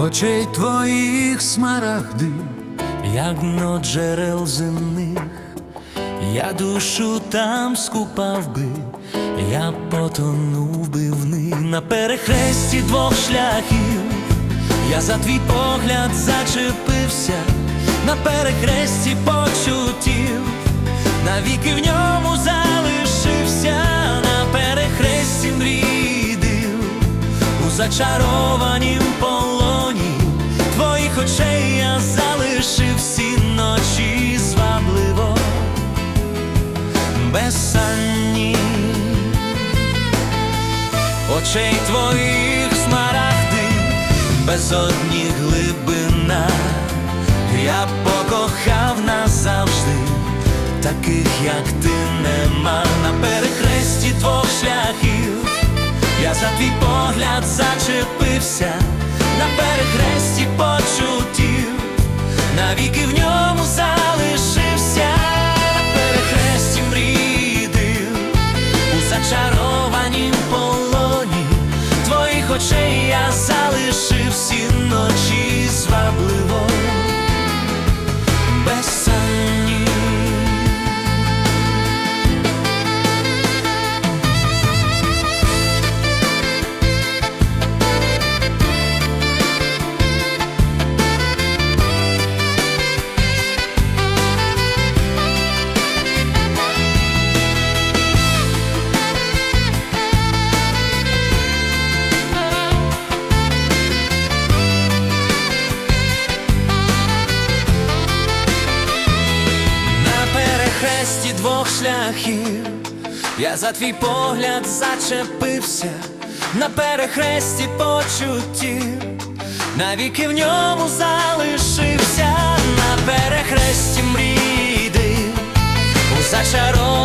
очей твоїх смарагди, як дно джерел земних, я душу там скупав би, я потонув би в них. На перехресті двох шляхів, я за твій погляд зачепився, на перехресті почуттів, навіки в ньому залишився, на перехресті мрій зачарованім полоні очей я залишив всі ночі звабливо, безсанні очей твоїх смарагди, безодні глибина, я покохав назавжди, таких, як ти нема. На перехресті двох шляхів. Я за твій погляд зачепився на перехресті почуттів, навіки в ньому залишився, на перехресті мріди, у зачарованім полоні твоїх очей я залишив всі ночі звабливо, перехресті двох шляхів. Я за твій погляд зачепився на перехресті почуттів, навіки в ньому залишився на перехресті мрійди у зачарованім